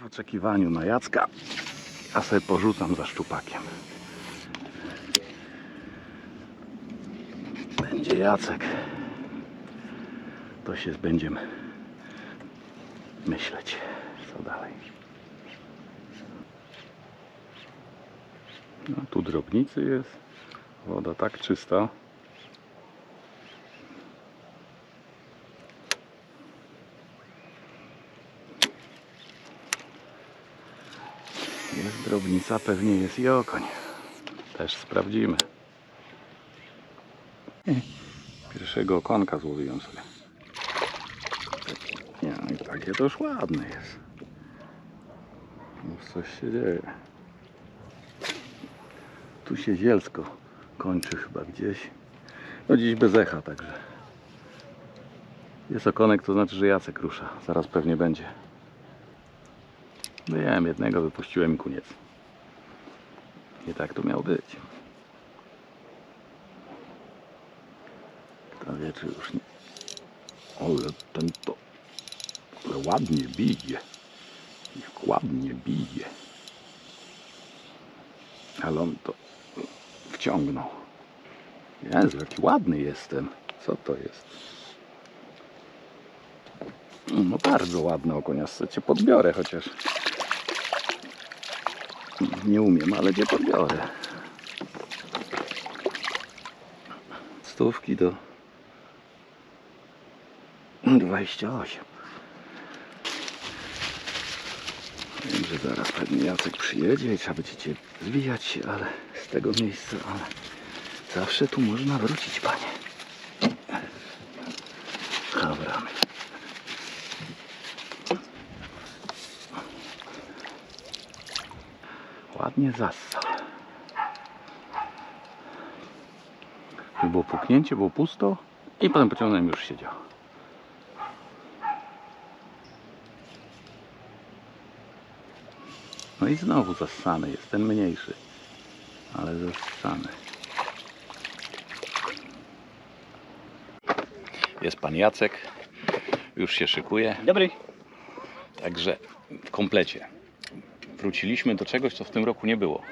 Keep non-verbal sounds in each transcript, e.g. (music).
W oczekiwaniu na Jacka, a sobie porzucam za szczupakiem. Będzie Jacek. To się będziemy myśleć, co dalej. No, tu drobnicy jest. Woda tak czysta. Jest drobnica, pewnie jest i okoń. Też sprawdzimy. Pierwszego okonka złowiłem sobie. Nie, no i takie to już ładne jest. Już coś się dzieje. Tu się zielsko kończy chyba gdzieś. No dziś bez echa także. Jest okonek, to znaczy, że Jacek rusza. Zaraz pewnie będzie. Wiem, jednego wypuściłem i koniec. Nie tak to miało być. Kto wie, czy już nie... Ale ten to... Ale ładnie bije. Ładnie bije. Ale on to wciągnął. Jezu, jaki ładny jestem. Co to jest? No bardzo ładny okonia. Cię podbiorę chociaż. Nie umiem, ale cię podbiorę. Stówki do 28. Wiem, że zaraz pewnie Jacek przyjedzie i trzeba będzie cię zwijać ale z tego miejsca, ale zawsze tu można wrócić, panie. Ładnie zassał. Tu było puknięcie, było pusto i potem pociągnąłem już siedział. No i znowu zassany jest, ten mniejszy, ale zassany. Jest pan Jacek, już się szykuje, Dobry. także w komplecie. Wróciliśmy do czegoś, co w tym roku nie było,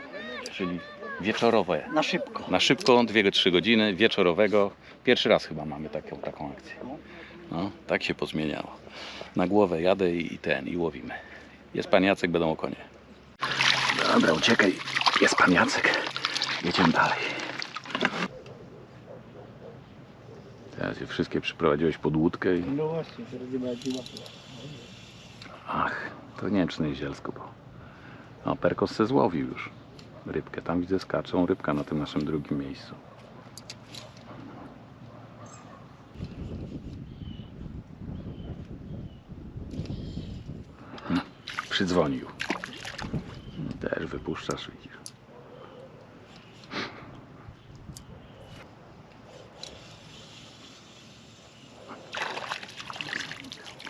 czyli wieczorowe. Na szybko. Na szybko, 2-3 godziny wieczorowego. Pierwszy raz chyba mamy taką, taką akcję. No, tak się pozmieniało. Na głowę jadę i i ten, i łowimy. Jest pan Jacek, będą konie. Dobra, uciekaj. Jest pan Jacek. Jedziemy dalej. Teraz je wszystkie przyprowadziłeś pod łódkę i... No właśnie, teraz nie łatwo. Ach, to nie wiem, czy Zielsko, bo... No, Perkos se złowił już rybkę. Tam widzę skaczą rybka na tym naszym drugim miejscu. No, Przydzwonił. Też wypuszczasz, widzisz.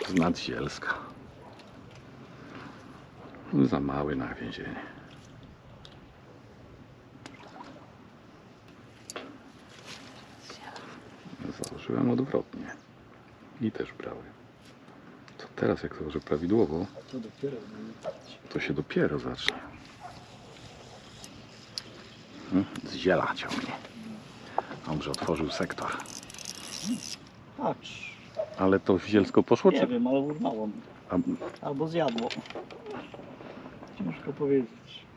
Z Nadzielska. Za mały na więzienie. Założyłem odwrotnie. I też brałem. To teraz jak założę prawidłowo, To dopiero. to się dopiero zacznie. Hmm, Z ziela ciągnie. Dobrze, otworzył sektor. Patrz. Ale to w zielsko poszło, Nie czy... wiem, ale urwało mi. Albo zjadło. Ciężko powiedzieć.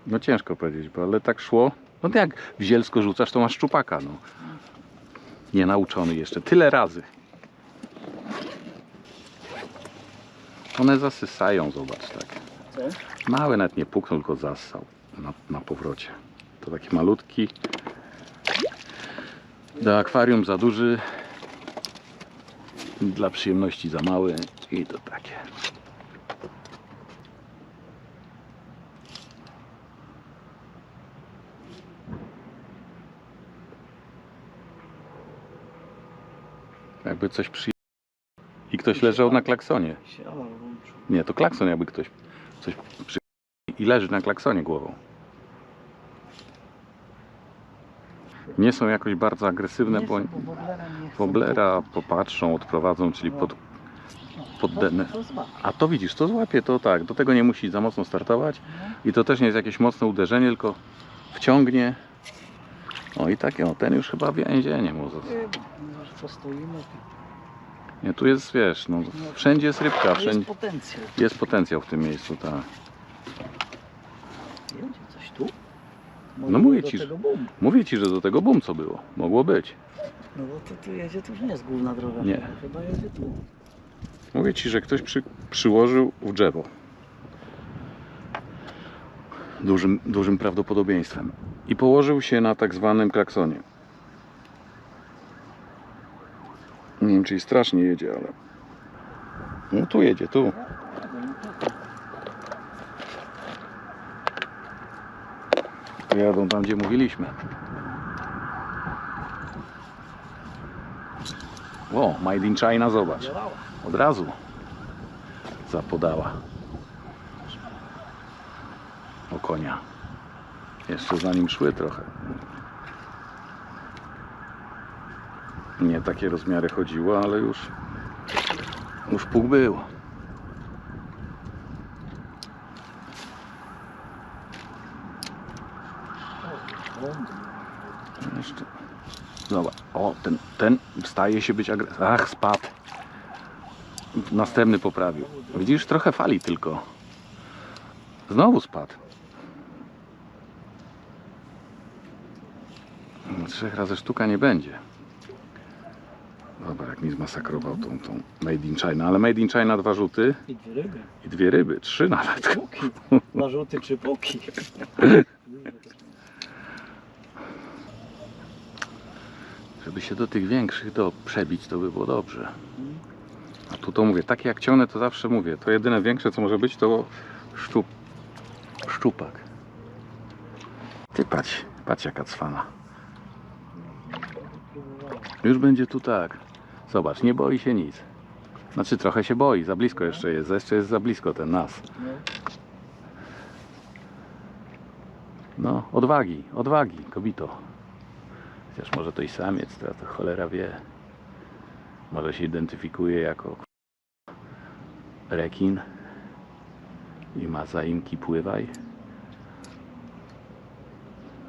no ciężko powiedzieć, bo ale tak szło. No to jak w zielsko rzucasz, to masz szczupaka, no. Nienauczony jeszcze. Tyle razy. One zasysają, zobacz, tak. Co? Mały nawet nie puknął, tylko zassał na, na powrocie. To taki malutki. Do akwarium za duży. Dla przyjemności za mały. I to takie. Jakby coś przy... I ktoś leżał na klaksonie. Nie, to klakson jakby ktoś coś przy... i leży na klaksonie głową. Nie są jakoś bardzo agresywne, bo woblera popatrzą, odprowadzą, czyli pod... pod denę. zła. A to widzisz, to złapie, to tak, do tego nie musi za mocno startować i to też nie jest jakieś mocne uderzenie, tylko wciągnie. O i takie, o ten już chyba więzienie mu. został. Nie, no, co stoimy, to Nie, tu jest, wiesz, no, wszędzie jest rybka, jest wszędzie potencjał. jest potencjał w tym miejscu, tak. Jedzie coś tu? No mówię ci, że-. Mówię ci, że do tego bum co było, mogło być. No bo to tu jedzie, to już nie jest główna droga. Nie. chyba, Chyba jedzie tu. Mówię ci, że ktoś przy, przyłożył w drzewo. Dużym, dużym prawdopodobieństwem. I położył się na tak zwanym klaksonie. Nie wiem, czy strasznie jedzie, ale. No tu jedzie, tu. Jadą tam, gdzie mówiliśmy. O, Made in China, zobacz. Od razu zapodała o konia. Jeszcze za nim szły trochę. Nie takie rozmiary chodziło, ale już już puk był. O, bum. Jeszcze. Zobacz. O, ten, ten staje się być agresywny. Ach, spadł. Następny poprawił. Widzisz, trochę fali tylko. Znowu spadł. No, Trzech razy sztuka nie będzie. Dobra, jak mi zmasakrował tą, tą Made in China. Ale Made in China dwa rzuty I dwie ryby. i dwie ryby. Trzy nawet. Puki. (laughs) Dwa żółty czy puki. Żeby się do tych większych do przebić, to by było dobrze. A tu to mówię, takie jak ciągnę, to zawsze mówię. To jedyne większe, co może być, to szczup, szczupak. Ty patrz, patrz jaka cwana. Już będzie tu tak. Zobacz, nie boi się nic. Znaczy trochę się boi, za blisko jeszcze jest. Jeszcze jest za blisko ten nas. No. Odwagi, odwagi, kobito. Chociaż może to i samiec, to, to cholera wie. Może się identyfikuje jako rekin i ma zaimki pływaj.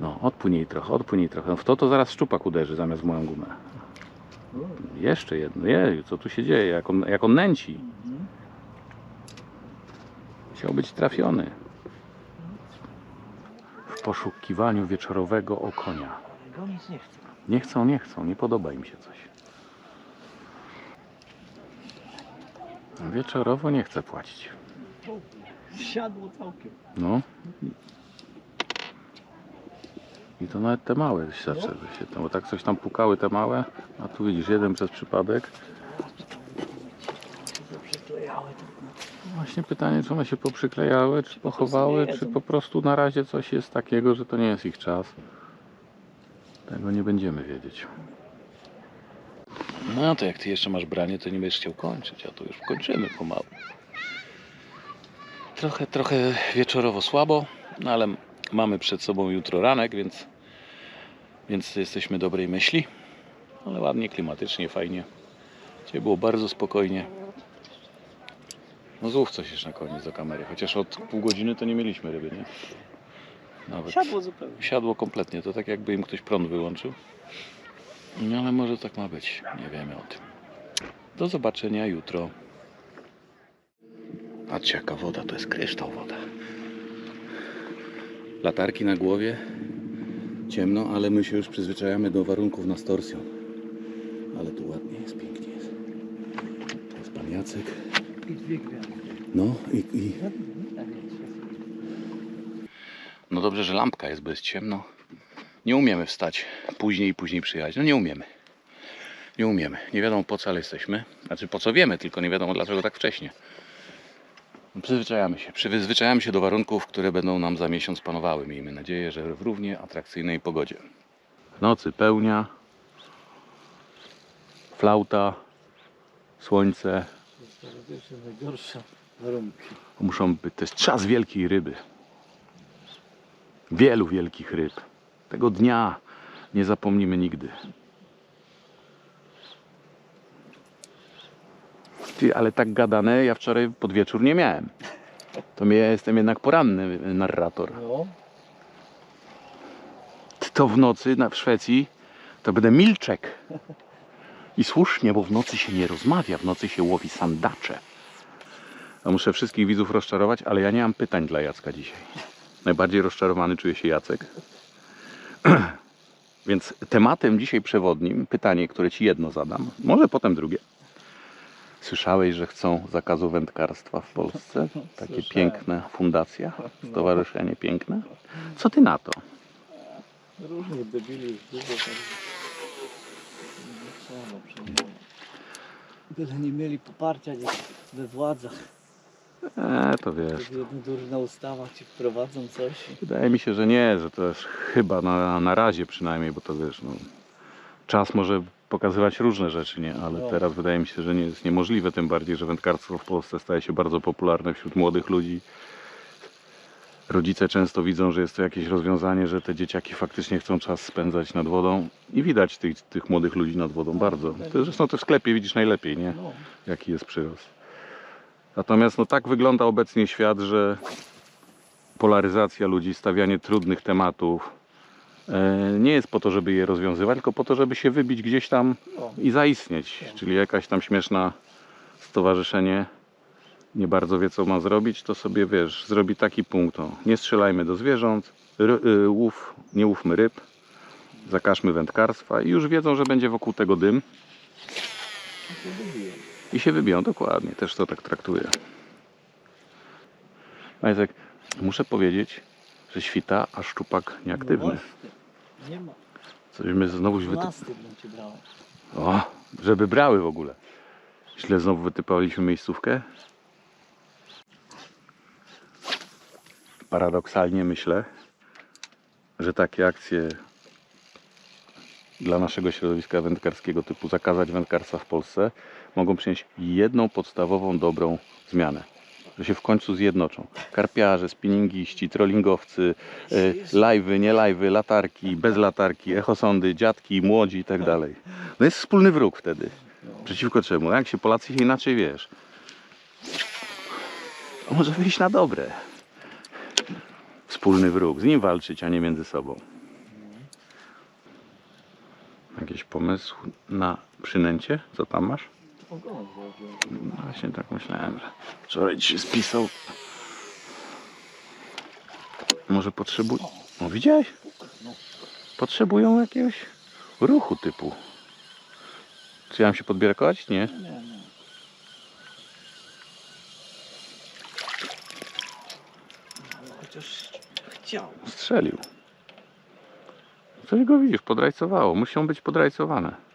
No, odpłyń jej trochę, odpłyń jej trochę. No, w to to zaraz szczupak uderzy zamiast w moją gumę. Jeszcze jedno, jej, co tu się dzieje, jak on, jak on nęci. Chciał być trafiony. W poszukiwaniu wieczorowego okonia. Ale go nic nie chce. Nie chcą, nie chcą, nie podoba im się coś. Wieczorowo nie chce płacić. Siadło całkiem. No. I to nawet te małe się zaczęły się tam, bo tak coś tam pukały te małe, a tu widzisz jeden przez przypadek. Się przyklejały. tak na- Właśnie pytanie, czy one się poprzyklejały, czy pochowały, czy po prostu na razie coś jest takiego, że to nie jest ich czas. Tego nie będziemy wiedzieć. No to jak ty jeszcze masz branie, to nie będziesz chciał kończyć, a to już kończymy pomału. Trochę, trochę wieczorowo słabo, no ale mamy przed sobą jutro ranek, więc, więc jesteśmy dobrej myśli. Ale ładnie, klimatycznie, fajnie. Dzisiaj było bardzo spokojnie. No złów coś jeszcze na koniec do kamery, chociaż od pół godziny to nie mieliśmy ryby, nie? Nawet Siadło zupełnie. siadło kompletnie, to tak jakby im ktoś prąd wyłączył. No ale może tak ma być, nie wiemy o tym. Do zobaczenia jutro. Patrzcie jaka woda, to jest kryształ woda. Latarki na głowie, ciemno, ale my się już przyzwyczajamy do warunków na storsją. Ale tu ładnie jest, pięknie jest. To jest pan Jacek. I dwie gwiazdy. No i, i. No dobrze, że lampka jest, bo jest ciemno. Nie umiemy wstać później i później przyjechać. No nie umiemy. Nie umiemy. Nie wiadomo po co ale jesteśmy. Znaczy po co wiemy, tylko nie wiadomo dlaczego tak wcześnie. No, Przyzwyczajamy się. Przyzwyczajamy się do warunków, które będą nam za miesiąc panowały. Miejmy nadzieję, że w równie atrakcyjnej pogodzie. W nocy pełnia, flauta, słońce. Najgorsze warunki. Muszą być, to jest czas wielkiej ryby. Wielu wielkich ryb. Tego dnia nie zapomnimy nigdy. Ty, ale tak gadane ja wczoraj pod wieczór nie miałem. To ja jestem jednak poranny narrator. No. To w nocy na, w Szwecji to będę milczek. I słusznie, bo w nocy się nie rozmawia, w nocy się łowi sandacze. A muszę wszystkich widzów rozczarować, ale ja nie mam pytań dla Jacka dzisiaj. Najbardziej rozczarowany czuje się Jacek. (clears throat) Więc tematem dzisiaj przewodnim, pytanie, które ci jedno zadam, może potem drugie. Słyszałeś, że chcą zakazu wędkarstwa w Polsce? (laughs) Takie Słyszałem. piękne fundacja, stowarzyszenie piękne. Co ty na to? Różnych debili jest dużo, trzeba. Byle nie mieli poparcia gdzieś we władzach. E, to wiesz. Jedna durna ustawa ci wprowadzą coś. Wydaje mi się, że nie, że to jest chyba na, na razie przynajmniej, bo to wiesz, no, czas może pokazywać różne rzeczy, nie? Ale No. teraz wydaje mi się, że nie jest niemożliwe, tym bardziej, że wędkarstwo w Polsce staje się bardzo popularne wśród młodych ludzi. Rodzice często widzą, że jest to jakieś rozwiązanie, że te dzieciaki faktycznie chcą czas spędzać nad wodą i widać tych, tych młodych ludzi nad wodą bardzo. To zresztą to w sklepie widzisz najlepiej, nie? No. jaki jest przyrost. Natomiast no tak wygląda obecnie świat, że polaryzacja ludzi, stawianie trudnych tematów nie jest po to, żeby je rozwiązywać, tylko po to, żeby się wybić gdzieś tam i zaistnieć. Czyli jakaś tam śmieszna stowarzyszenie nie bardzo wie, co ma zrobić, to sobie wiesz, zrobi taki punkt. O, nie strzelajmy do zwierząt, y, łów, nie łówmy ryb, zakażmy wędkarstwa i już wiedzą, że będzie wokół tego dym. I się wybiją, dokładnie, też to tak traktuję. Majzek, muszę powiedzieć, że świta, a szczupak No nieaktywny. właśnie. Nie ma. Cośmy znowu wyty... 12 bym cię brał. O, żeby brały w ogóle. Źle znowu wytypowaliśmy miejscówkę. Paradoksalnie myślę, że takie akcje dla naszego środowiska wędkarskiego typu zakazać wędkarstwa w Polsce mogą przynieść jedną podstawową dobrą zmianę. Że się w końcu zjednoczą. Karpiarze, spinningiści, trollingowcy, y, live'y, nie live'y, latarki, bez latarki, echosondy, dziadki, młodzi i tak dalej. No jest wspólny wróg wtedy. Przeciwko czemu? Jak się Polacy się inaczej wiesz? Może wyjść na dobre. Wspólny wróg, z nim walczyć, a nie między sobą. Jakiś pomysł na przynęcie? Co tam masz? No właśnie tak myślałem, że wczoraj ci się spisał. Może potrzebują. No widziałeś? Potrzebują jakiegoś ruchu typu. Czy ja mam się podbierkować? Nie. Chociaż chciał. Strzelił. Coś go widzisz, podrajcowało. Muszą być podrajcowane.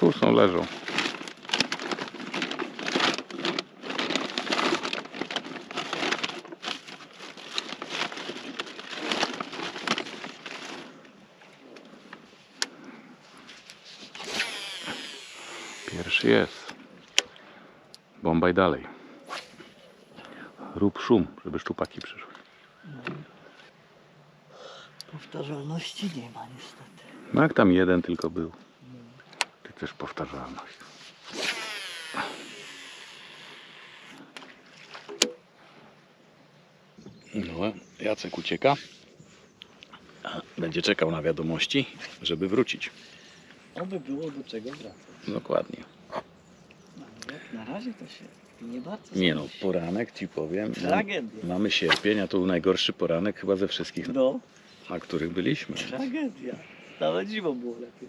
Tu są, leżą. Pierwszy jest. Bombaj dalej. Rób szum, żeby szczupaki przyszły. Powtarzalności nie ma niestety. No jak tam jeden tylko był. Też powtarzalność. No, Jacek ucieka. Będzie czekał na wiadomości, żeby wrócić. Oby było do czego wracać. Dokładnie. Na razie to się nie bardzo Nie no, poranek ci powiem. mam- Tragedia. Mamy sierpień, a to był najgorszy poranek chyba ze wszystkich, No, na których byliśmy. tragedia. Nawet zimą było lepiej.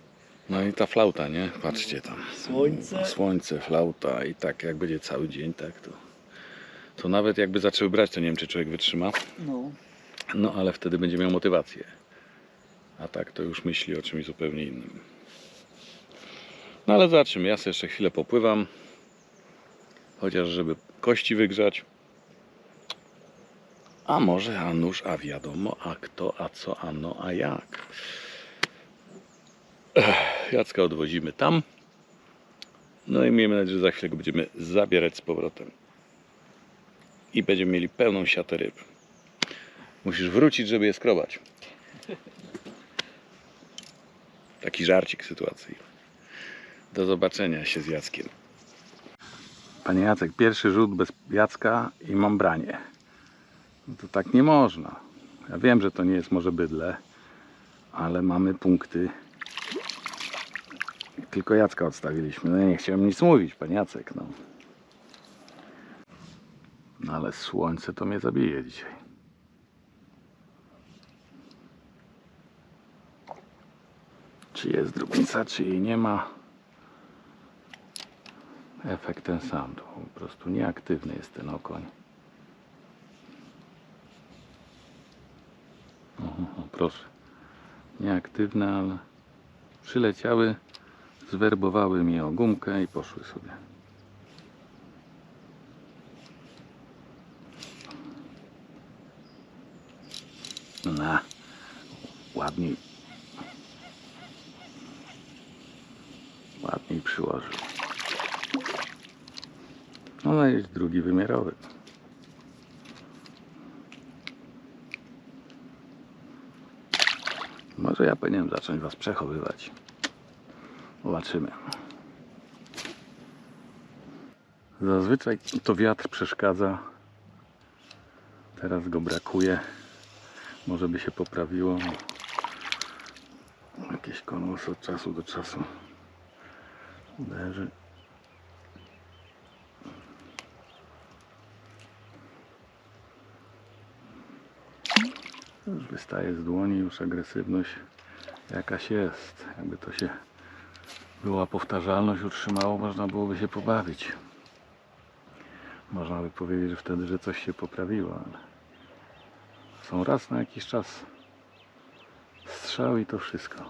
No i ta flauta, nie? Patrzcie tam. Słońce. Słońce, flauta i tak jak będzie cały dzień, tak to. To nawet jakby zaczęły brać, to nie wiem, czy człowiek wytrzyma. No, No ale wtedy będzie miał motywację. A tak to już myśli o czymś zupełnie innym. No ale zobaczymy, ja sobie jeszcze chwilę popływam. Chociaż żeby kości wygrzać. A może, a nuż, a wiadomo, a kto, a co, a no, a jak. Ech, Jacka odwozimy tam. No i miejmy nadzieję, że za chwilę go będziemy zabierać z powrotem. I będziemy mieli pełną siatę ryb. Musisz wrócić, żeby je skrobać. Taki żarcik sytuacyjny. Do zobaczenia się z Jackiem. Panie Jacek, pierwszy rzut bez Jacka i mam branie. No to tak nie można. Ja wiem, że to nie jest może bydle, ale mamy punkty. Tylko Jacka odstawiliśmy. No nie chciałem nic mówić, pan Jacek. No. no ale słońce to mnie zabije dzisiaj. Czy jest drobnica, czy jej nie ma. Efekt ten sam. To po prostu nieaktywny jest ten okoń. O, o, proszę. Nieaktywne, ale przyleciały, zwerbowały mi o gumkę i poszły sobie. Na, ładniej. Ładniej przyłożył. No, no jest drugi wymiarowy. Może ja powinienem zacząć Was przechowywać. Zobaczymy. Zazwyczaj to wiatr przeszkadza. Teraz go brakuje. Może by się poprawiło. Jakieś konus od czasu do czasu uderzy. Już wystaje z dłoni, już agresywność jakaś jest. Jakby to się była powtarzalność, utrzymało, można byłoby się pobawić. Można by powiedzieć, że wtedy, że coś się poprawiło, ale są raz na jakiś czas strzał i to wszystko.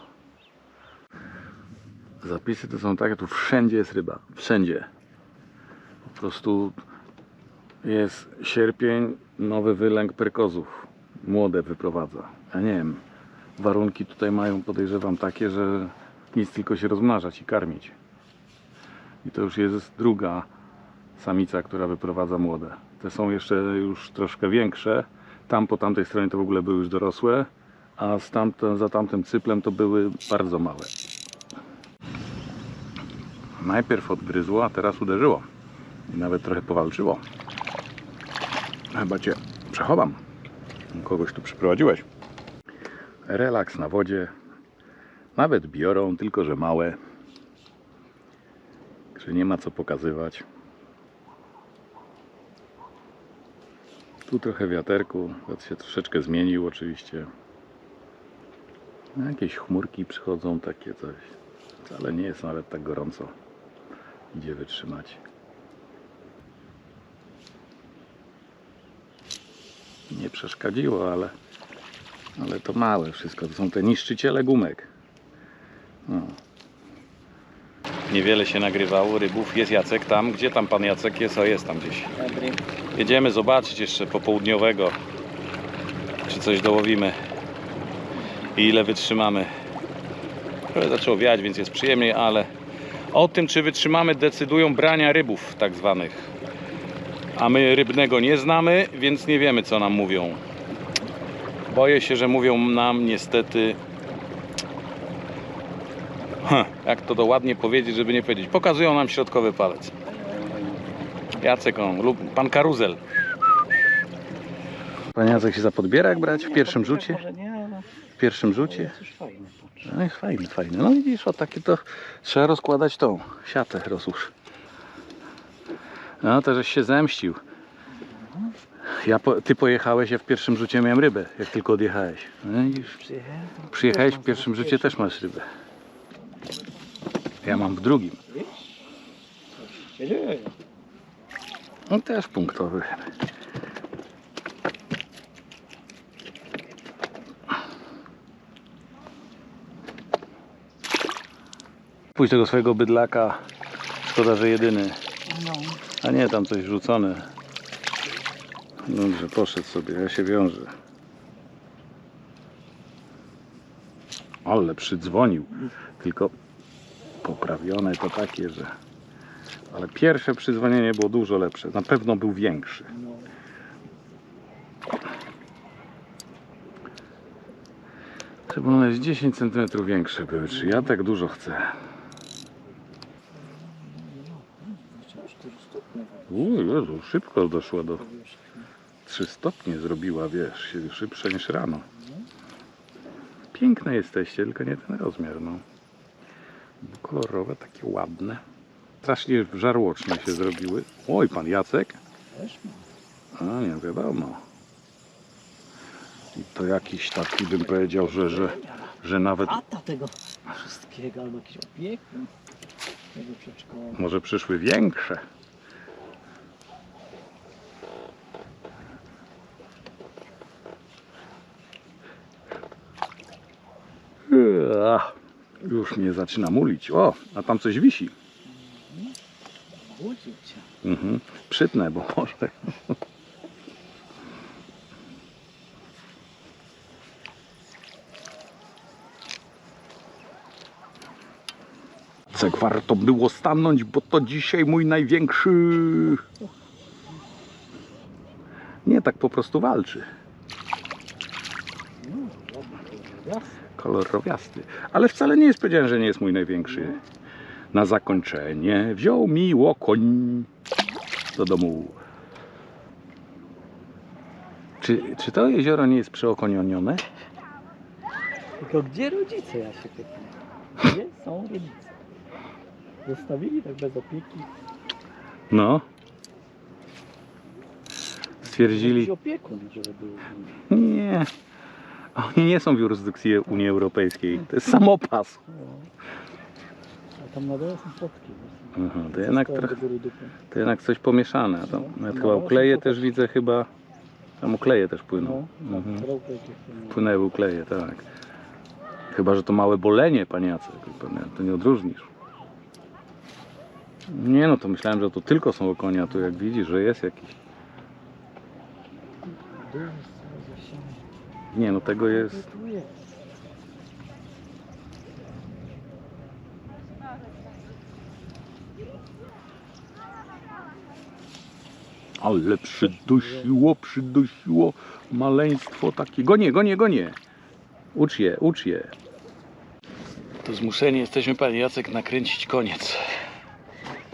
Zapisy to są takie, tu wszędzie jest ryba, wszędzie. Po prostu jest sierpień, nowy wylęk perkozów. Młode wyprowadza. Ja nie wiem, warunki tutaj mają, podejrzewam, takie, że nic tylko się rozmnażać i karmić. I to już jest druga samica, która wyprowadza młode. Te są jeszcze już troszkę większe. Tam po tamtej stronie to w ogóle były już dorosłe, a z za tamtym cyplem to były bardzo małe. Najpierw odgryzło, a teraz uderzyło. I nawet trochę powalczyło. Chyba cię przechowam. Kogoś tu przyprowadziłeś. Relaks na wodzie. Nawet biorą, tylko że małe. Że nie ma co pokazywać. Tu trochę wiaterku. Wiatr się troszeczkę zmienił oczywiście. No, Jakieś chmurki przychodzą, takie coś. Ale nie jest nawet tak gorąco. Idzie wytrzymać. Nie przeszkadziło, ale, ale to małe wszystko. To są te niszczyciele gumek. No. Niewiele się nagrywało rybów. Jest Jacek tam. Gdzie tam pan Jacek jest? O, jest tam gdzieś. Dobry. Jedziemy zobaczyć jeszcze popołudniowego, czy coś dołowimy i ile wytrzymamy. Trochę zaczęło wiać, więc jest przyjemniej, ale o tym, czy wytrzymamy, decydują brania rybów, tak zwanych. A my rybnego nie znamy, więc nie wiemy, co nam mówią. Boję się, że mówią nam niestety. Jak to to ładnie powiedzieć, żeby nie powiedzieć. Pokazują nam środkowy palec. Jacek on, lub pan Karuzel. Pan Jacek się zapodbiera jak brać w pierwszym rzucie? Ale W pierwszym rzucie? No jest fajny, fajny. No widzisz, o takie to trzeba rozkładać tą siatę, rozłóż. No to żeś się zemścił. Ja po, ty pojechałeś, ja w pierwszym rzucie miałem rybę, jak tylko odjechałeś. No widzisz, przyjechałeś w pierwszym rzucie, też masz rybę. Ja mam w drugim. Się dzieje? No też punktowy. Pójdź tego swojego bydlaka. Szkoda, że jedyny. No, A nie, tam coś rzucone. Dobrze, poszedł sobie, ja się wiążę. Ale przydzwonił. Tylko poprawione to takie, że... Ale pierwsze przydzwonienie było dużo lepsze. Na pewno był większy. Chyba one jest 10 cm większe były. Czy ja tak dużo chcę? Chociaż 4 stopnie Uuu, Jezu, szybko doszła do powierzchni. 3 stopnie zrobiła, wiesz, szybsze niż rano. Piękne jesteście, tylko nie ten rozmiar, no. Kolorowe, takie ładne. Strasznie żarłoczne się zrobiły. Oj, pan Jacek? Też ma. A nie wiadomo. I to jakiś taki bym powiedział, że, że, że nawet Tata tego wszystkiego, albo jakiś opiekun tego przedszkola. może przyszły większe. Już mnie zaczyna mulić. O, a tam coś wisi. Budził cię. Mhm. Przytnę, bo może. Tak warto było stanąć, bo to dzisiaj mój największy. Nie, tak po prostu walczy. No, jasne. Kolor rowiasty. Ale wcale nie jest powiedziane, że nie jest mój największy. Na zakończenie wziął mi łokoń do domu. Czy, czy to jezioro nie jest przeokonionione? Tylko gdzie rodzice, ja się pytam? Gdzie są rodzice? Zostawili tak bez opieki. No. Stwierdzili, Jakiś opiekun, żeby był. nie. Oni nie są w jurysdykcji Unii Europejskiej. To jest samopas. No. A tam na dole są właśnie. Aha, to jednak trochę-. To jednak coś pomieszane. A tam No, nawet no, chyba właśnie ukleje też widzę chyba. Tam ukleje też płyną. No, Mhm. Płynęły ukleje, tak. Chyba, że to małe bolenie, panie Jacek. To nie odróżnisz. Nie no, to myślałem, że to tylko są okonia. Tu jak widzisz, że jest jakiś. Dół jest cały zasiany. Nie no, tego jest? Ale przydusiło, przydusiło maleństwo takie. Gonie, gonie, gonie. Ucz je, ucz je. To zmuszeni jesteśmy, panie Jacek, nakręcić koniec.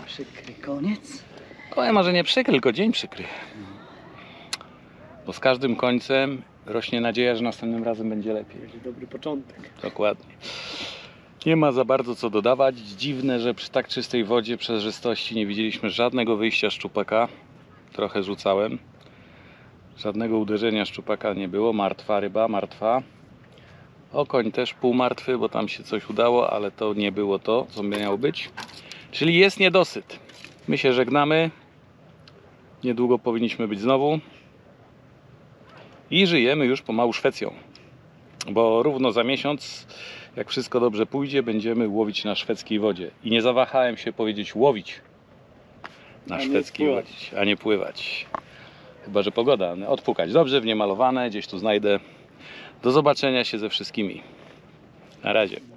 Przykry koniec. Kołem może nie przykry, tylko dzień przykry. Bo z każdym końcem rośnie nadzieja, że następnym razem będzie lepiej. Będzie dobry początek. Dokładnie. Nie ma za bardzo co dodawać. Dziwne, że przy tak czystej wodzie, przezrostości nie widzieliśmy żadnego wyjścia szczupaka. Trochę rzucałem. Żadnego uderzenia szczupaka nie było. Martwa ryba, martwa. Okoń też półmartwy, bo tam się coś udało, ale to nie było to, co miało być. Czyli jest niedosyt. My się żegnamy. Niedługo powinniśmy być znowu. I żyjemy już pomału Szwecją. Bo równo za miesiąc, jak wszystko dobrze pójdzie, będziemy łowić na szwedzkiej wodzie. I nie zawahałem się powiedzieć łowić na A szwedzkiej wodzie, a nie pływać. Chyba, że pogoda. Odpukać dobrze, w niemalowane, gdzieś tu znajdę. Do zobaczenia się ze wszystkimi. Na razie.